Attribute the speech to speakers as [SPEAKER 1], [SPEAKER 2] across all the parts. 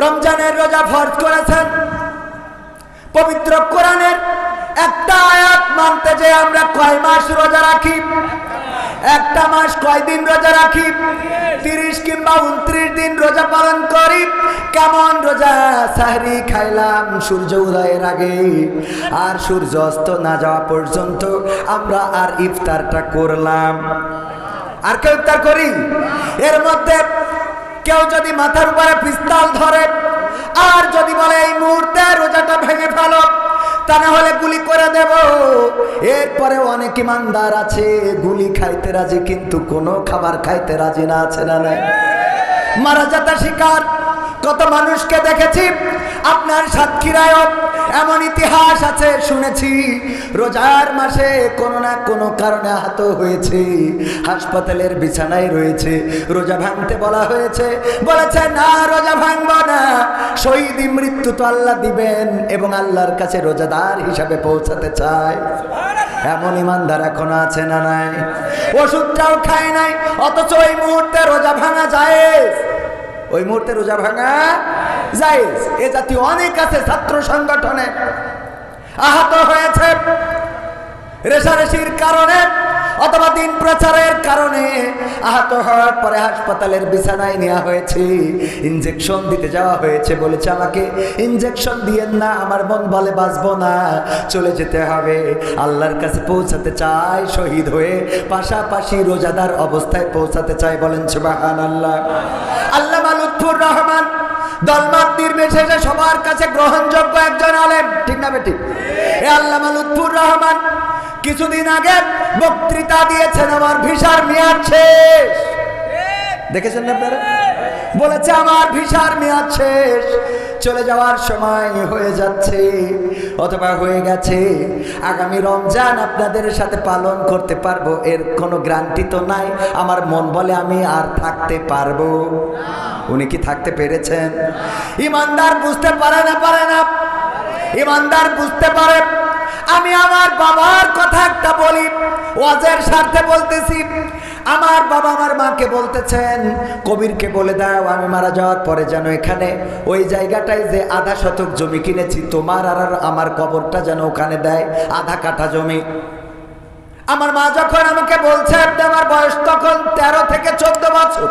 [SPEAKER 1] রমজানের রোজা ফরজ করেছেন। পবিত্র কোরআনের একটা আয়াত মানতে যে আমরা কয় মাস রোজা রাখি? একটা মাস কয় দিন রোজা রাখি? তিরিশ কিংবা উনত্রিশ দিন রোজা পালন করি। কেমন রোজা? সাহরি খাইলাম সূর্য উদয়ের আগে। আর সূর্য অস্ত না যাওয়া পর্যন্ত আমরা আর ইফতারটা করলাম। আর কেউ ইফতার করি? এর মধ্যে কেউ যদি মাথার উপরে পিস্তল ধরে আর যদি বলে, এই মুহূর্তে রোজাটা ভেঙে ফেলো, তা না হলে গুলি করে দেব। এরপরে অনেক ইমানদার আছে, গুলি খাইতে রাজি, কিন্তু কোনো খাবার খাইতে রাজি না, আছে না মারা যাতা শিকার। কত মানুষকে দেখেছি, আপনার সাতক্ষীরায় এমন ইতিহাস আছে, শুনেছি। রোজার মাসে কোনো না কোনো কারণে আহত হয়েছে। হাসপাতালের বিছানায় রয়েছে। রোজা ভাঙতে বলা হয়েছে। বলেছে, না, রোজা ভাঙবো না। শহীদ মৃত্যু তো আল্লাহ দিবেন এবং আল্লাহর কাছে রোজাদার হিসাবে পৌঁছাতে চায়। এমন ইমানদার এখনও আছে না নাই? ওষুধটাও খায় নাই, অথচ ওই মুহূর্তে রোজা ভাঙা যায় ওই মুহূর্তে রোজা ভাঙা জায়েজ। এ জাতীয় অনেক আছে ছাত্র সংগঠনে। আহত হয়েছে। রেশারেশির কারণে অথবা দিন প্রচারের কারণে আহত হওয়ার পরে হাসপাতালের বিছানায় নেওয়া হয়েছে। ইনজেকশন দিতে যাওয়া হয়েছে বলেছে আমাকে। ইনজেকশন দিয়েন না, আমার মন বলে বাঁচবো না। চলে যেতে হবে। আল্লাহর কাছে পৌঁছাতে চাই, শহীদ হয়ে পাশাপাশি রোজাদার অবস্থায় পৌঁছাতে চাই বলেন সুবাহান আল্লাহ আল্লাহ লুৎফুর রহমান, দলমাত নির্বিশেষে সবার কাছে গ্রহণযোগ্য একজন আলেম। ঠিক না বেটি? এ আল্লামা লুৎফুর রহমান কিছুদিন আগে বক্তৃতা দিয়েছেন আমার ভিসার মেয়াদ শেষ। দেখেছেন আপনারা? বলেছে, আমার ভিসার মেয়াদ শেষ। চলে যাওয়ার সময় হয়ে যাচ্ছে, অথবা হয়ে গেছে। আগামী রমজান আপনাদের সাথে পালন করতে পারব, এর কোনো গ্রান্টি তো নাই। আমার মন বলে আমি আর থাকতে পারব। উনি কি থাকতে পেরেছেন? ইমানদার বুঝতে পারে না পারে না। ইমানদার বুঝতে পারে আমি আমার বাবার কথা একটা বলি, ওয়াজের স্বার্থে বলতেছি। আমার বাবা আমার মাকে বলতেছেন, কবিরকে বলে দাও, আমি মারা যাওয়ার পরে যেন এখানে ওই জায়গাটায় যে আধা শতক জমি কিনেছি, তোমার আর আমার কবরটা যেন ওখানে দেয়, আধা কাঠা জমি। আমার মা যখন আমাকে বলছে আমার বয়স তখন তেরো থেকে চোদ্দ বছর।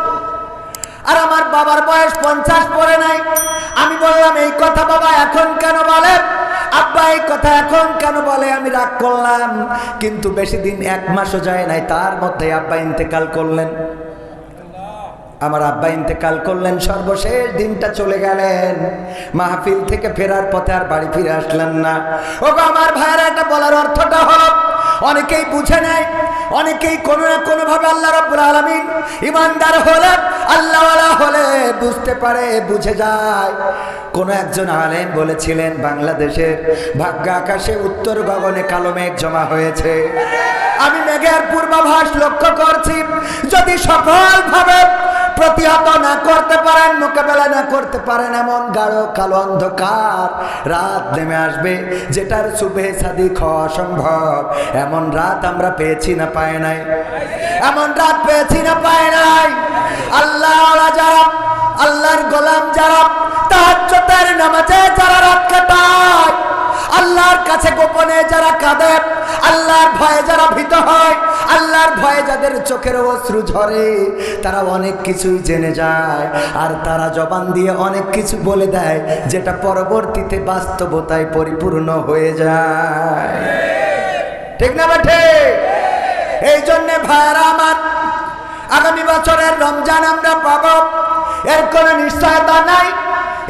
[SPEAKER 1] আর আমার বাবার বয়স পঞ্চাশ পরে নাই। আমি বললাম, এই কথা বাবা এখন কেন বলে আব্বা, এই কথা এখন কেন বলে? আমি রাগ করলাম। কিন্তু বেশি দিন এক মাসও যায় নাই, তার মধ্যে আব্বা ইন্তেকাল করলেন। আমার আব্বা ইন্তেকাল করলেন, সর্বশেষ দিনটা চলে গেলেন। মাহফিল থেকে ফেরার পথে আর বাড়ি ফিরে আসলেন না। ও আমার ভাইয়েরা এটা বলার অর্থটা হলো অনেকেই বুঝে নেয়, অনেকেই কোনো না কোনোভাবে আল্লাহ রব্বুল আলামিন ইমানদার হলে আল্লাহওয়ালা হলে বুঝতে পারে, বুঝে যায়। কোন একজন আলেম বলেছিলেন, বাংলাদেশের ভাগ্য আকাশে উত্তর গগনে কালো মেঘ জমা হয়েছে। আমি মেঘের পূর্বাভাস লক্ষ্য করছি, যদি সফলভাবে প্রতিহত না করতে পারেন, মোকাবেলা না করতে পারেন এমন গাঢ় কালো অন্ধকার। রাত নেমে আসবে, যেটার শুভে সাদি খাওয়া সম্ভব এমন রাত আমরা পেয়েছি না পায় নাই। এমন রাত পেয়েছি না পায় নাই। কাছে গোপনে যারা কাঁদে, আল্লাহর ভয়ে যারা ভীত হয়, আল্লাহর ভয়ে যাদের চোখের অশ্রু ঝরে, তারা অনেক কিছুই জেনে যায়। আর তারা জবান দিয়ে অনেক কিছু বলে দেয়, যেটা পরবর্তীতে বাস্তবতায় পরিপূর্ণ হয়ে যায়। ঠিক না বাঠে এই জন্যে ভাইয়ারা আমার, আগামী বছরের রমজান আমরা পাবো। এর কোনো নিশ্চয়তা নাই,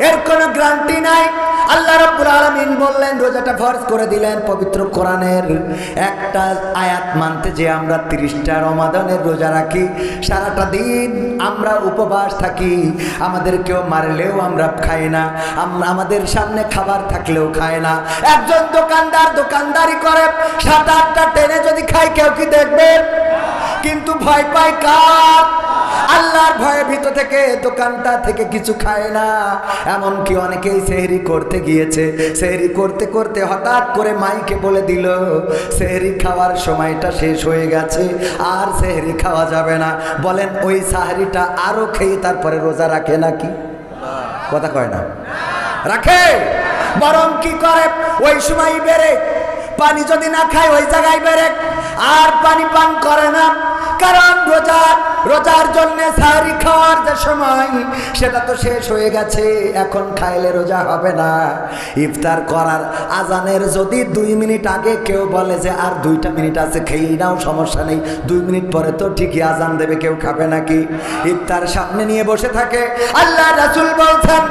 [SPEAKER 1] এর কোনো গ্যারান্টি নাই আল্লাহ রাব্বুল আলামিন বললেন, রোজাটা ফরজ করে দিলেন পবিত্র কোরআনের। একটা আয়াত মানতে যে আমরা তিরিশটা রমাদানের রোজা রাখি, সারাটা দিন আমরা উপবাস থাকি, আমাদের কেউ মারলেও আমরা খাই না আমরা আমাদের সামনে খাবার থাকলেও খায় না। একজন দোকানদার দোকানদারি করে, সাত আটটা টেনে যদি খায়, কেউ কি দেখবে? কিন্তু ভয় পায় কার? আল্লাহর ভয়ে ভিতর থেকে দোকানটা থেকে কিছু খায় না। এমনকি অনেকেই সেহরি করতে গিয়েছে। সেহরি করতে করতে হঠাৎ করে মাইকে বলে দিল, সেহরি খাওয়ার সময়টা শেষ হয়ে গেছে, আর সেহরি খাওয়া যাবে না। বলেন, ওই সাহারিটা আরও খেয়ে তারপরে রোজা রাখে নাকি? কথা কয় না। রাখে। বরং কি করে? ওই সময় বেড়ে পানি যদি না খায়, ওই জায়গায় বেড়ে আর পানি পান করে না। কারণ রোজার রোজার জন্য সারি খাওয়ার যে সময়, সেটা তো শেষ হয়ে গেছে। এখন খাইলে রোজা হবে না। ইফতার করার আজানের যদি দুই মিনিট আগে কেউ বলে যে, আর দুইটা মিনিট আছে, খেয়েই নাও, সমস্যা নেই। দুই মিনিট পরে তো ঠিকই আজান দেবে, কেউ খাবে নাকি? ইফতার সামনে নিয়ে বসে থাকে। আল্লাহ রাসুল বলছেন,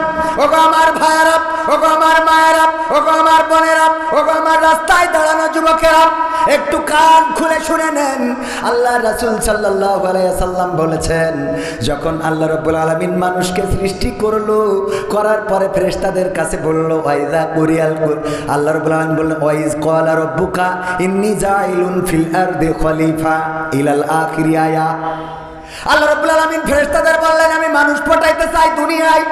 [SPEAKER 1] ওগো আমার ভাইয়েরা, ওগো আমার মায়েরা, ওগো আমার বোনেরা আমার রাস্তায় দাঁড়ানো যুবকেরা, একটু কান খুলে শুনে নেন। আল্লাহ রাসুল সাল্লাহ বলেছেন, যখন আল্লাহ রব্বুল আলমিন মানুষকে সৃষ্টি করল, করার পরে ফেরেশতাদের কাছে বলল ওয়াইদা কুরিয়াল আল্লাহ রব্বুল আলমিন বললেন, ওয়াইজ কলা রব্বুকা ইন্নি জাইলুন ফিল আরদি খলিফা ইলাল আখিরি আয়া। আল্লাহ রব্বুল আলমিন ফেরেশতাদের বললেন, আমি মানুষ পটাইতে চাই দুনিয়ায়।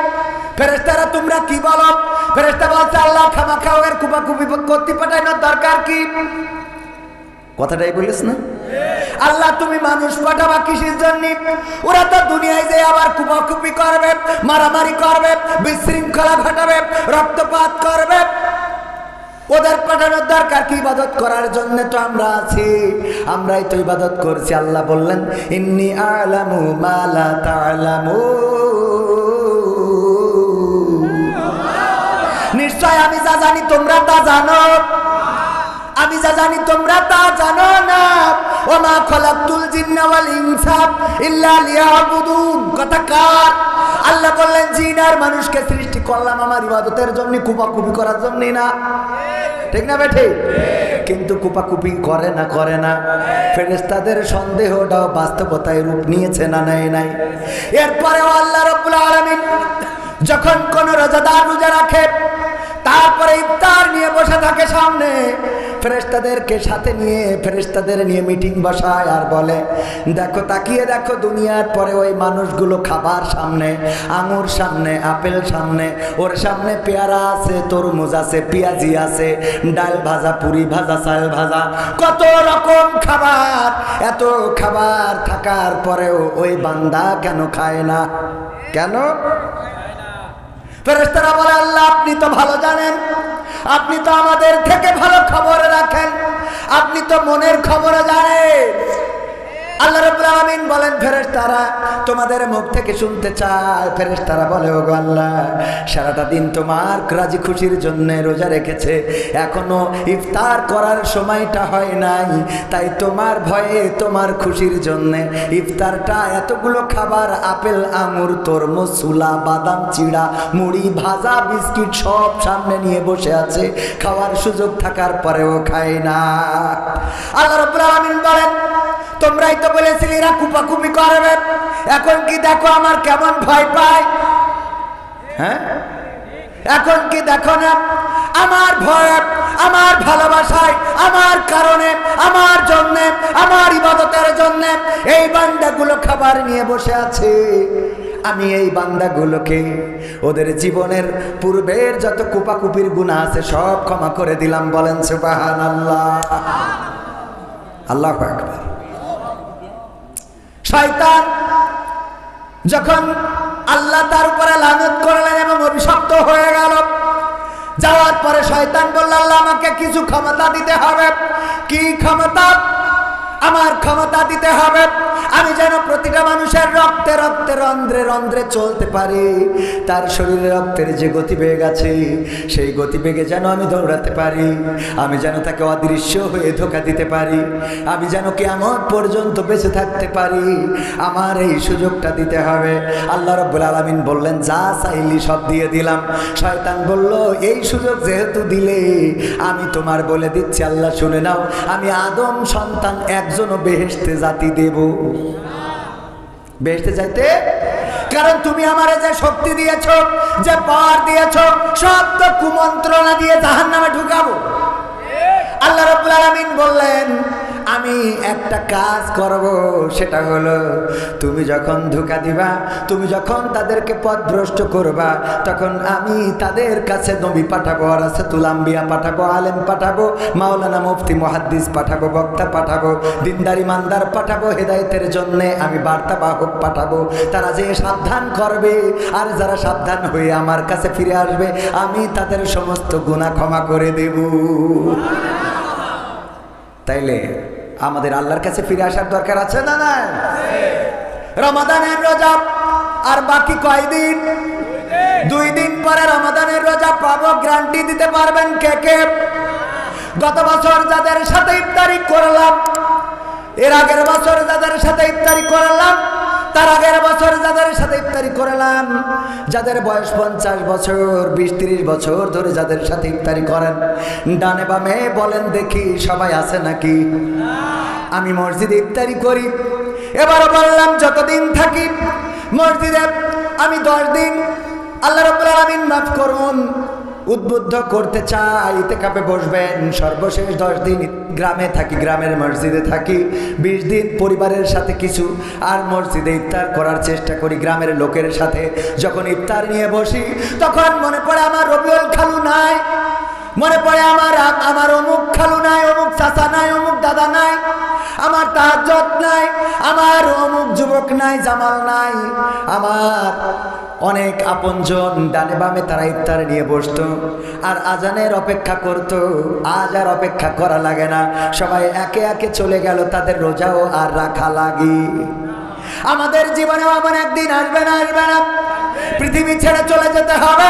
[SPEAKER 1] ফেরেশতারা তোমরা কি বলো? ফেরেশতা বলছে, আল্লাহ খামা খাওয়ার কুপা কুপি করতে পাঠানোর দরকার কি? কথাটাই বলিস না? আল্লাহ, তুমি মানুষ পাঠাবা কিসের জন্য? ওরা তো দুনিয়ায় যে আবার কুপাকুপি করবে, মারামারি করবে, বিশৃঙ্খলা ঘটাবে, রক্তপাত করবে। ওদের পাঠানোর দরকার কি ইবাদত করার জন্য তো আমরা আছি। আমরাই তো ইবাদত করছি, আল্লাহ বললেন, ইন্নি আলামু মালা তালামু নিশ্চয় আমি যা জানি তোমরা তা জানো। আমি যা জানি তোমরা তা জানো না। ও মা খলাকুল জিন্না ওয়াল ইনসা ইল্লা লিয়াবুদুন। কথা কার? আল্লাহ বললেন, জিন আর মানুষকে সৃষ্টি করলাম আমার ইবাদতের জন্য, কুপাকুপি করার জন্য না। ঠিক না বেঠে? কিন্তু কুপাকুপি করে না করে না। ফেরেশতাদের সন্দেহটাও বাস্তবতায় রূপ নিয়েছে না নেয় নাই। এরপরেও আল্লাহ রব্বুল আলামিন যখন কোন রোজাদার রোজা রাখে তারপরে ইফতার নিয়ে বসে থাকে সামনে। ফেরেশতাদেরকে সাথে নিয়ে, ফেরেশতাদের নিয়ে মিটিং বসায় আর বলে, দেখো, তাকিয়ে দেখো দুনিয়ার পরে ওই মানুষগুলো খাবার সামনে, আঙুর সামনে, আপেল সামনে, ওর সামনে পেয়ারা আছে, তরমুজ আছে, পেঁয়াজি আছে, ডাল ভাজা, পুরি ভাজা, চাল ভাজা, কত রকম খাবার! এত খাবার থাকার পরেও ওই বান্দা কেন খায় না? কেন? ফেরেশতারা বলে, আল্লাহ, আপনি তো ভালো জানেন। আপনি তো আমাদের থেকে ভালো খবর রাখেন। আপনি তো মনের খবর জানেন। আল্লাহ আলামিন বলেন, ফেরেশতারা তোমাদের মুখ থেকে শুনতে চায়। ফেরেশতারা বলে ও আল্লাহ, সারাটা দিন তোমার রাজি খুশির জন্য রোজা রেখেছে। এখনও ইফতার করার সময়টা হয় নাই। তাই তোমার ভয়ে, তোমার খুশির জন্যে ইফতারটা এতগুলো খাবার, আপেল, আঙুর, তরমুজ, সুলা, বাদাম, চিড়া, মুড়ি, ভাজা, বিস্কিট সব সামনে নিয়ে বসে আছে। খাওয়ার সুযোগ থাকার পরেও খায় না। আল্লাহ আলামিন বলেন তোমরাই তো বলেছিলে এরা কুপাকুপি করবে। এখন কি দেখো আমার কেমন ভয় পায়? হ্যাঁ? এখন কি দেখো না? আমার ভয়, আমার ভালোবাসায়, আমার কারণে, আমার জন্য, আমার ইবাদতের জন্য এই বান্দাগুলো খাবার নিয়ে বসে আছে। আমি এই বান্দাগুলোকে ওদের জীবনের পূর্বের যত কুপাকুপির গুণা আছে সব ক্ষমা করে দিলাম, বলেন সুবাহান আল্লাহ আল্লাহ আকবার। শয়তান যখন আল্লাহ তার উপরে লানত করলেন এবং অভিশপ্ত হয়ে গেল, যাওয়ার পরে শয়তান বলল, আল্লাহ, আমাকে কিছু ক্ষমতা দিতে হবে। কি ক্ষমতা? আমার ক্ষমতা দিতে হবে। আমি যেন প্রতিটা মানুষের রক্তে রক্তে, রন্ধ্রে রন্ধ্রে চলতে পারি। তার শরীরে রক্তের যে গতিবেগ আছে, সেই গতিবেগে যেন আমি দৌড়াতে পারি। আমি যেন তাকে অদৃশ্য হয়ে ধোকা দিতে পারি। আমি যেন কেমন পর্যন্ত বেঁচে থাকতে পারি। আমার এই সুযোগটা দিতে হবে। আল্লাহ রব্বুল আলমিন বললেন, যা চাইলি সব দিয়ে দিলাম। শয়তান বলল, এই সুযোগ যেহেতু দিলে, আমি তোমার বলে দিচ্ছি, আল্লাহ শুনে নাও। আমি আদম সন্তান, একজনও বেহেস্তে জাতি দেব। বেহেস্তে যাইতে? কারণ তুমি আমারে যে শক্তি দিয়েছ, যে পাওয়ার দিয়েছ, সব তো কুমন্ত্রণা দিয়ে জাহান নামে ঢুকাবো। আল্লাহ রব্বুল আলামিন বললেন আমি একটা কাজ করব, সেটা হলো তুমি যখন ধোকা দিবা, তুমি যখন তাদেরকে পথভ্রষ্ট করবা, তখন আমি তাদের কাছে নবী পাঠাবো আর আছে তুলাম্বিয়া পাঠাবো, আলেম পাঠাবো, মাওলানা মুফতি মহাদ্দিস পাঠাবো, বক্তা পাঠাবো, দিনদারি মান্দার পাঠাবো, হেদায়েতের জন্য আমি বার্তা বাহক পাঠাবো। তারা যে সাবধান করবে, আর যারা সাবধান হয়ে আমার কাছে ফিরে আসবে, আমি তাদের সমস্ত গুণা ক্ষমা করে দেব। তাইলে আমাদের আল্লাহর কাছে ফিরে আসার দরকার আছে না না রমাদানের রোজা আর বাকি কয়দিন? দুই দিন পরে রমাদানের রোজা পাবো গ্যারান্টি দিতে পারবেন কে কে? গত বছর যাদের সাথে ইফতারি করলাম, এর আগের বছর যাদের সাথে ইফতারি করলাম তার আগের বছর যাদের সাথে ইফতারি করলাম, যাদের বয়স পঞ্চাশ বছর, বিশ তিরিশ বছর ধরে যাদের সাথে ইফতারি করেন, ডানে বামে বলেন, দেখি সবাই আছে নাকি? আমি মসজিদে ইফতারি করি। এবারও বললাম, যতদিন থাকি মসজিদে, আমি দশ দিন, আল্লাহ রব্বুল আলামিন মাফ করুন। উদ্বুদ্ধ করতে চাই ইতে কাপে বসবেন। সর্বশেষ দশ দিন গ্রামে থাকি, গ্রামের মসজিদে থাকি। বিশ দিন পরিবারের সাথে কিছু আর মসজিদে ইফতার করার চেষ্টা করি, গ্রামের লোকের সাথে। যখন ইফতার নিয়ে বসি, তখন মনে পড়ে আমার রবিউল খালু নাই। মনে পড়ে আমার আমার অমুক খালু নাই, অমুক চাচা নাই, অমুক দাদা নাই। আমার তাহাজ্জত নাই, আমার অমুক যুবক নাই, জামাল নাই। আমার অনেক আপনজন ডানে বামে তারা ইফতার নিয়ে বসতো। আর আজানের অপেক্ষা করত। আজ আর অপেক্ষা করা লাগে না। সবাই একে একে চলে গেল তাদের রোজাও আর রাখা লাগি। আমাদের জীবনেও এমন একদিন আসবে না আসবে না। পৃথিবী ছেড়ে চলে যেতে হবে।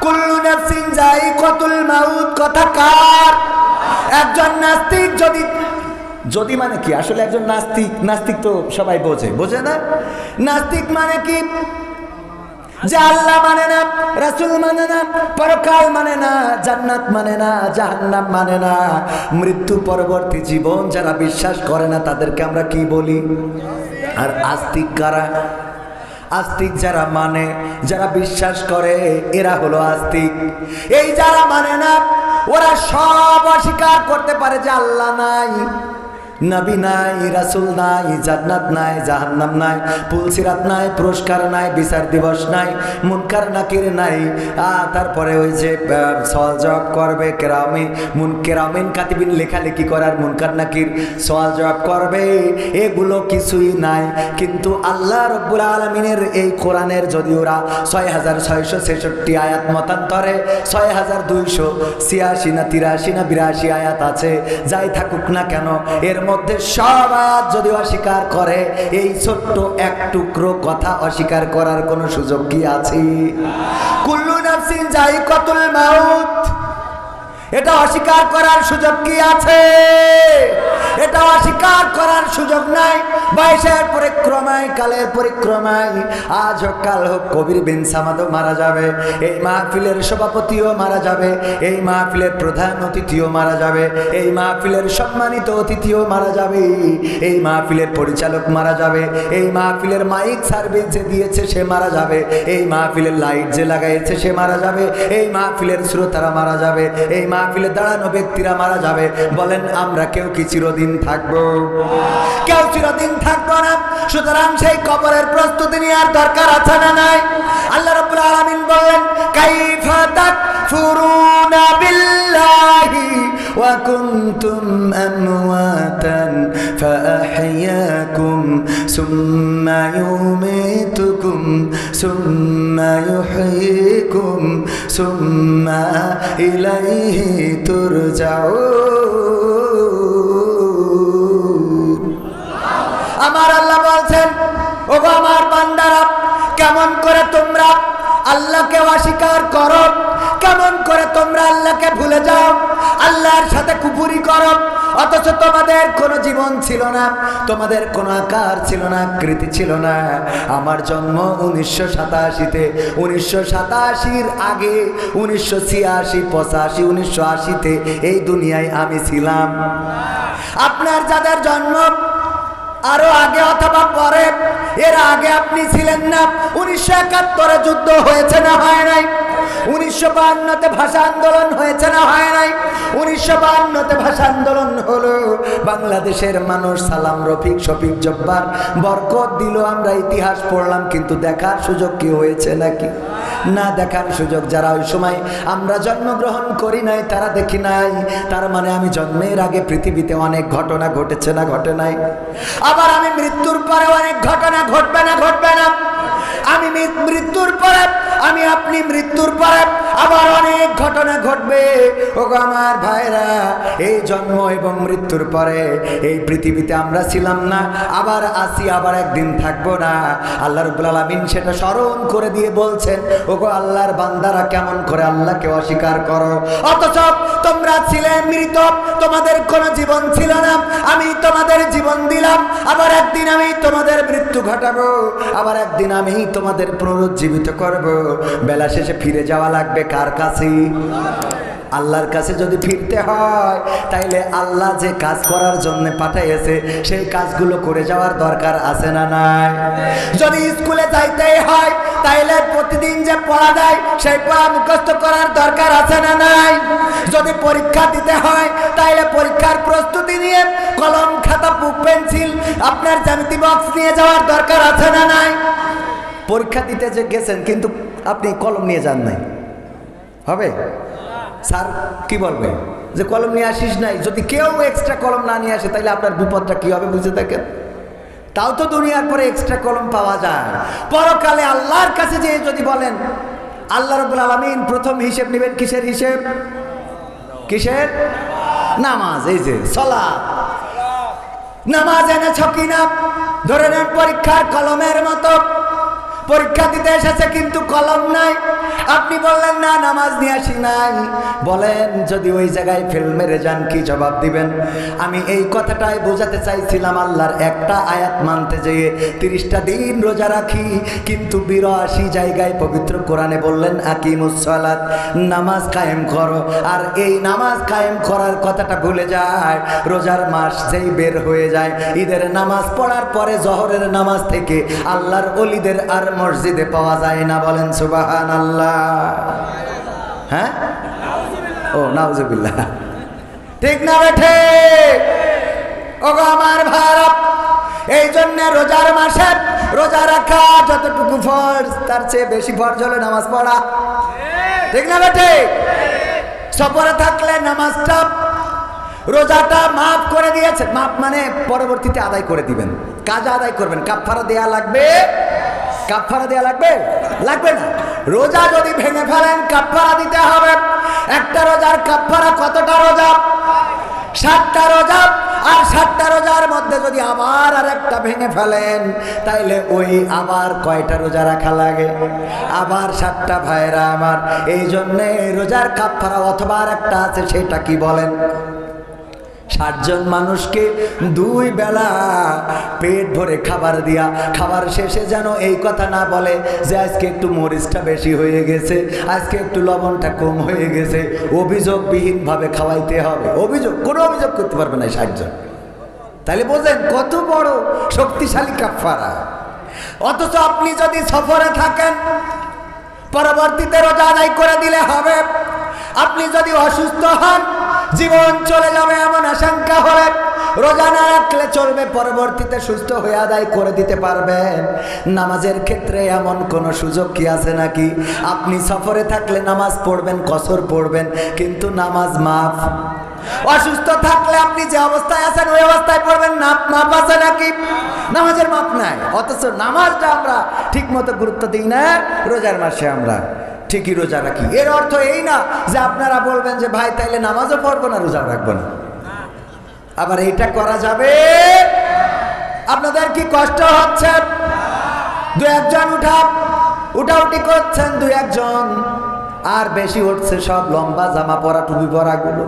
[SPEAKER 1] কুল্লু নাফসিন যাই, কতুল মাউত, কথা কার? একজন নাস্তিক যদি যদি মানে কি? আসলে একজন নাস্তিক নাস্তিক তো সবাই বোঝে। বোঝে না? নাস্তিক মানে কি? যে আল্লাহ মানে না, রাসুল মানে না, পরকাল মানে না, জান্নাত মানে না, জাহান্নাম মানে না। মৃত্যু পরবর্তী জীবন যারা বিশ্বাস করে না, তাদেরকে আমরা কি বলি? আর আস্তিক কারা? আস্তিক যারা মানে যারা বিশ্বাস করে, এরা হলো আস্তিক। এই যারা মানে না, ওরা সব অস্বীকার করতে পারে যে আল্লাহ নাই। নবী নাই, রাসুল নাই, জান্নাত নাই, জাহান্নাম নাই, পুলসিরাত নাই, পুরস্কার নাই, বিচার দিবস নাই, মুনকার নাকির নাই। তারপরে ওই যে সওয়াল জবাব করবে কেরামি মুন কেরামিন কাতিবিন লেখালেখি করার মুনকার নাকির সওয়াল জবাব করবে, এগুলো কিছুই নাই। কিন্তু আল্লাহ রব্বুল আলমিনের এই কোরআনের যদি ওরা ছয় হাজার ছয়শো ছেষট্টি আয়াত মতান্তরে ছয় হাজার দুইশো ছিয়াশি না তিরাশি না বিরাশি আয়াত আছে, যাই থাকুক না কেন, এর মধ্যে সব যদি অস্বীকার করে, এই ছোট্ট এক টুকরো কথা অস্বীকার করার কোনো সুযোগ কি আছে? কুল্লু যাই কতুল এটা অস্বীকার করার সুযোগ কি আছে? এটা অস্বীকার করার সুযোগ নাই। বয়সের পরিক্রমায়, কালের পরিক্রমায় আজ হোক কাল হোক কবির বিন সামাদও মারা যাবে। এই মাহফিলের সভাপতিও মারা যাবে। এই মাহফিলের প্রধান অতিথিও মারা যাবে। এই মাহফিলের সম্মানিত অতিথিও মারা যাবে। এই মাহফিলের পরিচালক মারা যাবে। এই মাহফিলের মাইক সার্ভিস যে দিয়েছে সে মারা যাবে। এই মাহফিলের লাইট যে লাগাইছে সে মারা যাবে। এই মাহফিলের শ্রোতারা মারা যাবে। এই মাহফিলে দাঁড়ানো ব্যক্তিরা মারা যাবে। বলেন, আমরা কেউ কি চিরদিন থাকব। কেউ চিরদিন থাকব না। সুতরাং সেই কবরের প্রস্তুতি নেওয়ার দরকার আছে না নাই? আল্লাহ রাব্বুল আলামিন বললেন, কাইফা তাকফুরুনা বিল্লাহি ওয়া কুনতুম আমওয়াতান ফাআহইয়াকুম সুম্মা ইউমিতুকুম সুম্মা ইউহয়িকুম সুম্মা ইলাইহি তুরজাউন। আমার আল্লাহ বলছেন, ওগো আমার বান্দারা, কেমন করে তোমরা আল্লাহকে অস্বীকার করো? কেমন করে তোমরা আল্লাহকে ভুলে যাও? আল্লাহর সাথে কুপুরি করো? অথচ তোমাদের কোনো জীবন ছিল না, তোমাদের কোনো আকার ছিল না, আকৃতি ছিল না। আমার জন্ম উনিশশো সাতাশিতে, উনিশশো সাতাশির আগে, উনিশশো ছিয়াশি, পঁচাশি, উনিশশো আশিতে এই দুনিয়ায় আমি ছিলাম। আপনার যাদের জন্ম আরও আগে অথবা পরে, এর আগে আপনি ছিলেন না। উনিশশো একাত্তরে যুদ্ধ হয়েছে না হয় নাই? উনিশশো বাহান্নতে ভাষা আন্দোলন হয়েছে না হয় নাই? উনিশশো বাহান্নতে ভাষা আন্দোলন হলো, বাংলাদেশের মানুষ সালাম, রফিক, শফিক, জব্বার বরকত দিল, আমরা ইতিহাস পড়লাম, কিন্তু দেখার সুযোগ কি হয়েছে নাকি? না দেখার সুযোগ, যারা ওই সময় আমরা জন্মগ্রহণ করি নাই, তারা দেখি নাই। তার মানে আমি জন্মের আগে পৃথিবীতে অনেক ঘটনা ঘটেছে না ঘটে নাই? আবার আমি মৃত্যুর পরে অনেক ঘটনা ঘটবে না ঘটবে না। আমি মৃত্যুর পরে আমি আপনি মৃত্যুর পরে আবার অনেক ঘটনা ঘটবে। ও আমার ভাইরা, এই জন্ম এবং মৃত্যুর পরে এই পৃথিবীতে আমরা ছিলাম না, আবার আসি, আবার একদিন থাকব না। আল্লাহ রব্বুল আলামিন সেটা স্মরণ করে দিয়ে বলছেন ও গো আল্লাহর বান্দারা কেমন করে আল্লাহকে অস্বীকার করো? অথচ তোমরা ছিলে মৃত, তোমাদের কোনো জীবন ছিল না। আমি তোমাদের জীবন দিলাম, আবার একদিন আমি তোমাদের মৃত্যু ঘটাবো, আবার একদিন আমি তোমাদের পুনরুজ্জীবিত করব। বেলা শেষে ফিরে যাওয়া লাগবে কার কাছে? আল্লাহর কাছে যদি ফিরতে হয়, তাইলে আল্লাহ যে কাজ করার জন্য পাঠাইছে সেই কাজগুলো করে যাওয়ার দরকার আছে না নাই? যদি স্কুলে যাইতেই হয়, তাইলে প্রতিদিন যে পড়া দেয় সেই পড়া মুখস্থ করার দরকার আছে না নাই? যদি পরীক্ষা দিতে হয়, তাইলে পরীক্ষার প্রস্তুতি নিয়ে কলম, খাতা, বুক, পেন্সিল, আপনার জ্যামিতি বক্স নিয়ে যাওয়ার দরকার আছে না নাই? পরীক্ষা দিতে যে গেছেন, কিন্তু আপনি কলম নিয়ে যান নাই। হবে? স্যার, কি বলবে? যে কলম নিয়ে আসিস নাই, যদি কেউ এক্সট্রা কলম না নিয়ে আসে তাহলে আপনার বিপদটা কি হবে বুঝে থাকেন তাও তো দুনিয়ার পরে এক্সট্রা কলম পাওয়া যায়। পরকালে আল্লাহর কাছে যে যদি বলেন, আল্লাহ রবুল আলমিন প্রথম হিসেব নেবেন কিসের হিসেব? কিসের? নামাজ, এই যে সলা নামাজ এনেছ কিনা? ধরে নেন পরীক্ষার কলমের মতো। পরীক্ষা দিতে এসেছে, কিন্তু কলম নাই। আপনি বললেন, না, নামাজ নিয়ে আসি নাই। বলেন, যদি ওই জায়গায় ফেল মেরে যান, কি জবাব দিবেন? আমি এই কথাটাই বোঝাতে চাইছিলাম আল্লাহর একটা আয়াত মানতে যেয়ে। তিরিশটা দিন রোজা রাখি, কিন্তু বিরাশি জায়গায় পবিত্র কোরআনে বললেন আকিমুসলাত নামাজ কায়েম করো। আর এই নামাজ কায়েম করার কথাটা ভুলে যায়। রোজার মাস যেই বের হয়ে যায়, ঈদের নামাজ পড়ার পরে জহরের নামাজ থেকে আল্লাহর অলিদের আর মসজিদে পাওয়া যায় না। বলেন সুবাহান আল্লাহ হ্যাঁ? ও, নাউজুবিল্লাহ। ঠিক না আমার ভারত, এই জন্য রোজার মাসে রোজা রাখা যতটুকু ফর্জ, তার চেয়ে বেশি ফর্জ হলো নামাজ পড়া। ঠিক না বেঠে সফরে থাকলে নামাজটা, রোজাটা মাফ করে দিয়েছে। মাফ মানে পরবর্তীতে আদায় করে দিবেন। কাজ আদায় করবেন। কাপফারা দেয়া লাগবে? কাপফারা দেয়া লাগবে? লাগবে না? রোজা যদি ভেঙে ফেলেন কাপফারা দিতে হবে। একটা রোজার কাপফারা কতটা রোজা? সাতটা রোজা। আর সাতটা রোজার মধ্যে যদি আবার আর একটা ভেঙে ফেলেন, তাইলে ওই আবার কয়টা রোজা রাখা লাগে? আবার সাতটা, ভাইরা আমার এই জন্যে রোজার কাপফারা অথবা আর একটা আছে, সেটা কি বলেন? ষাটজন মানুষকে দুই বেলা পেট ভরে খাবার দিয়া, খাবার শেষে যেন এই কথা না বলে যে আজকে একটু মরিচটা বেশি হয়ে গেছে, আজকে একটু লবণটা কম হয়ে গেছে, অভিযোগবিহীনভাবে খাওয়াইতে হবে। অভিযোগ, কোনো অভিযোগ করতে পারবে না ষাটজন তাহলে বোঝেন কত বড় শক্তিশালী কাফারা অথচ আপনি যদি সফরে থাকেন, পরবর্তীতে রোজা আদায় করে দিলে হবে। আপনি যদি অসুস্থ হন জীবন চলে যাবে এমন আশঙ্কা হলে রোজা না রাখলে চলবে, পরবর্তীতে সুস্থ হয়ে আদায় করে দিতে পারবেন। নামাজের ক্ষেত্রে এমন কোনো সুযোগ কি আছে নাকি? আপনি সফরে থাকলে নামাজ পড়বেন, কসর পড়বেন, কিন্তু নামাজ মাফ। অসুস্থ থাকলে আপনি যে অবস্থায় আছেন, ওই অবস্থায় পড়বেন না মাপ আছে নাকি? নামাজের মাপ নাই, অথচ নামাজটা আমরা ঠিক মতো গুরুত্ব দিই না, রোজার মাসে আমরা। ঠিকই রোজা রাখি। এর অর্থ এই না যে আপনারা বলবেন যে, ভাই, তাইলে নামাজও পড়ব না রোজা রাখব না? আবার এটা করা যাবে? আপনাদের কি কষ্ট হচ্ছে? দু একজন উঠা, উঠাউটি করছেন দু একজন। আর বেশি উঠছে সব লম্বা জামা পরা, টুপি পরাগুলো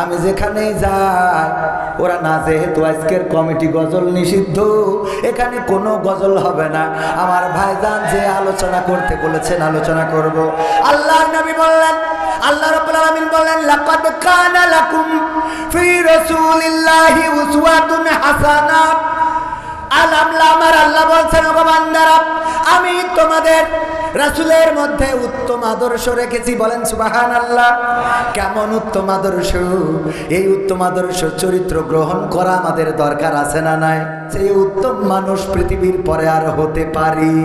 [SPEAKER 1] আমি যেখানেই যাই, ওরা না যেহেতু আজকের কমিটি গজল নিষিদ্ধ, এখানে কোনো গজল হবে না। আমার ভাইজান যে আলোচনা করতে বলেছেন, আলোচনা করব। আল্লাহ নবী বললেন, আল্লাহ রাব্বুল আলামিন বললেন, লাকাদ কানা লাকুম ফি রাসূলিল্লাহি উসওয়াতুন হাসানাহ আল্লাহ আমার আল্লাহ বলছেন, ওগো বান্দারা, আমি তোমাদের রাসূলের মধ্যে উত্তম আদর্শ রেখেছি, বলেন সুবাহান আল্লাহ কেমন উত্তম আদর্শ? এই উত্তম আদর্শ চরিত্র গ্রহণ করা আমাদের দরকার আছে না নাই? সেই উত্তম মানুষ পৃথিবীর পরে আর হতে পারি।